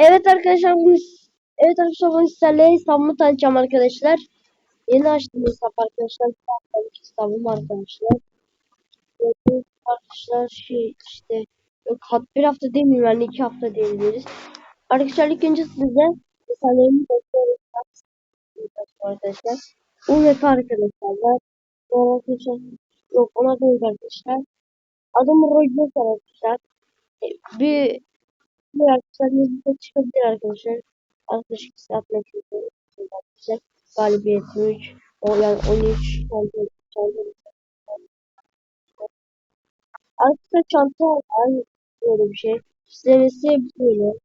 Evet arkadaşlar bugün evet arkadaşlar bugün sizlerle hesabımı tanıtacağım arkadaşlar. Yeni açtım hesap arkadaşlar. Hesabım arkadaşlar. Arkadaşlar şey işte yok hat bir hafta demeyeyim yani iki hafta diyebiliriz. Arkadaşlar ilk önce size göstereyim arkadaşlar. UMF arkadaşlar. var. Bu arkadaşlar yok ona değil arkadaşlar. Adım Roger arkadaşlar. E, Bir bir arkadaşlar yüzde çıkabilir arkadaşlar. Arkadaşlık atmak istiyorum arkadaşlar. Galibiyet 3, o yani 13 oldu. Arkadaşlar çanta var böyle bir şey. Sistemisi böyle.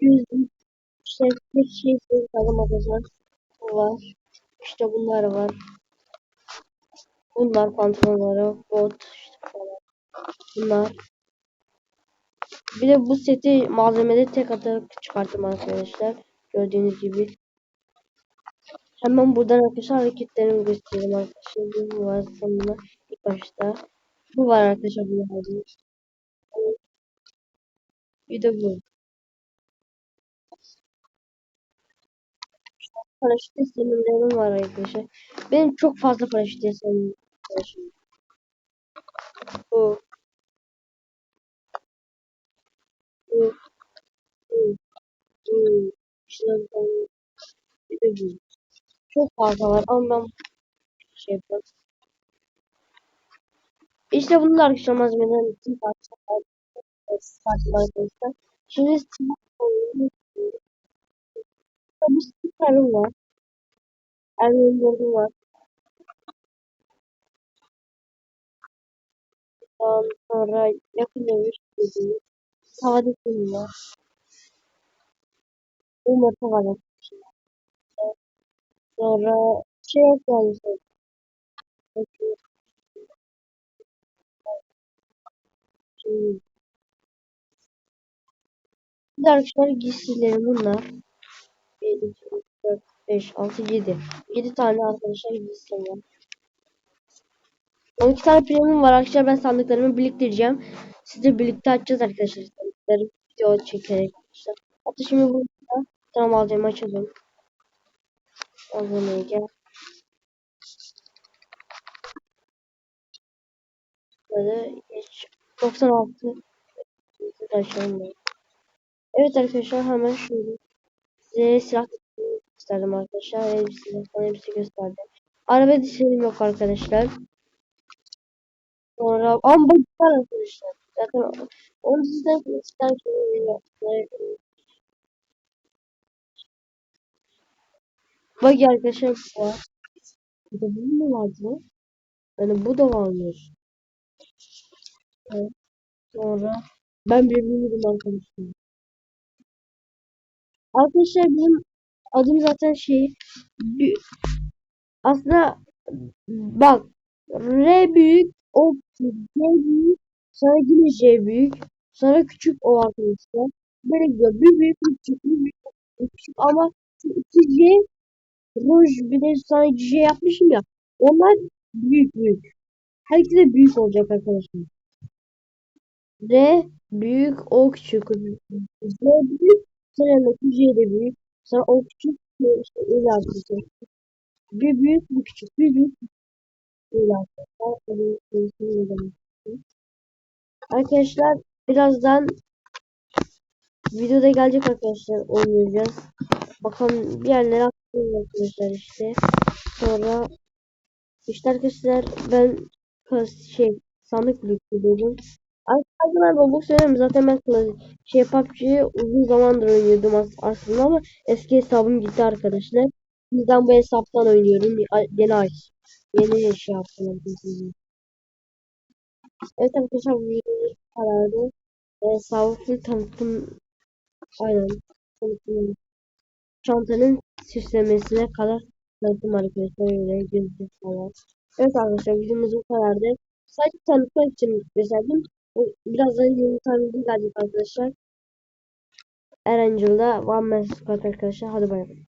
100 işte bir şey sayalım arkadaşlar. Var. İşte bunlar var. Bunlar pantolonları, bot işte falan. Bunlar. Bir de bu seti malzemede tek atarak çıkarttım arkadaşlar. Gördüğünüz gibi. Hemen buradan arkadaşlar hareketlerimi göstereyim arkadaşlar. Bu var sonuna ilk başta. Bu var arkadaşlar bu var. Bir de bu. Paraşüt desenimlerim var arkadaşlar. Benim çok fazla paraşüt desenimlerim var. Bu. Bu. İşte ben- bir de bu. Çok fazla var ama ben şey yapıyorum. İşte bunlar arkadaşlar bütün parçalar farklı arkadaşlar. Şimdi bu stikerim var. Ermenlerim var. Ondan sonra yakın dövüş dediğimiz havada film var. Bu motor var arkadaşlar. Sonra şey şey. Peki, Şimdi. Bir de arkadaşlar giysilerim bunlar. 1, 2, 3, 4, 5, 6, 7. 7 tane arkadaşlar giysilerim var. 12 tane premium var arkadaşlar. Ben sandıklarımı biriktireceğim. Sizle birlikte açacağız arkadaşlar. Sandıkları video çekerek arkadaşlar. Hatta şimdi burada tamam malzeme açalım. Malzemeye gel. Böyle geç. 96. Açalım ben. Evet arkadaşlar hemen şöyle size silah gösterdim arkadaşlar. Elbise falan hepsi gösterdim. Araba dişlerim yok arkadaşlar. Sonra ama bu arkadaşlar. Zaten onu sizden ister Bak arkadaşlar bu var. Bir de bu mu vardı? Yani bu da varmış. Evet. Sonra ben bir bilmiyorum arkadaşlar. Arkadaşlar bizim adım zaten şey aslında bak R büyük o J büyük sonra yine J büyük sonra küçük o arkadaşlar. Böyle gidiyor. Bir büyük bir küçük bir büyük bir küçük ama şu iki J ruj bir de sonra iki J yapmışım ya. Onlar büyük büyük. Herkese büyük olacak arkadaşlar. R büyük o küçük. Z büyük sonra J de büyük. Sonra o küçük işte öyle arkadaşlar. Bir büyük bir küçük bir büyük Öyle arkadaşlar. Arkadaşlar birazdan videoda gelecek arkadaşlar oynayacağız. Bakalım bir yerlere arkadaşlar işte. Sonra işte arkadaşlar ben şey sandık biriktiriyordum. Arkadaşlar Roblox oynamıyorum. Zaten ben şey PUBG'yi uzun zamandır oynuyordum aslında ama eski hesabım gitti arkadaşlar. Bizden bu hesaptan oynuyorum. Yeni ay. Yeni şey yaptım. Evet arkadaşlar bu videonun kararı e, sağlık full tanıtım aynen tanıtım çantanın süslemesine kadar tanıtım arkadaşlar öyle gözlük falan. Evet arkadaşlar videomuz bu kadardı. Sadece tanıtmak için gösterdim. Birazdan yeni tanıtım gelecek arkadaşlar. Erangel'da One Man Squad arkadaşlar. Hadi bay bay.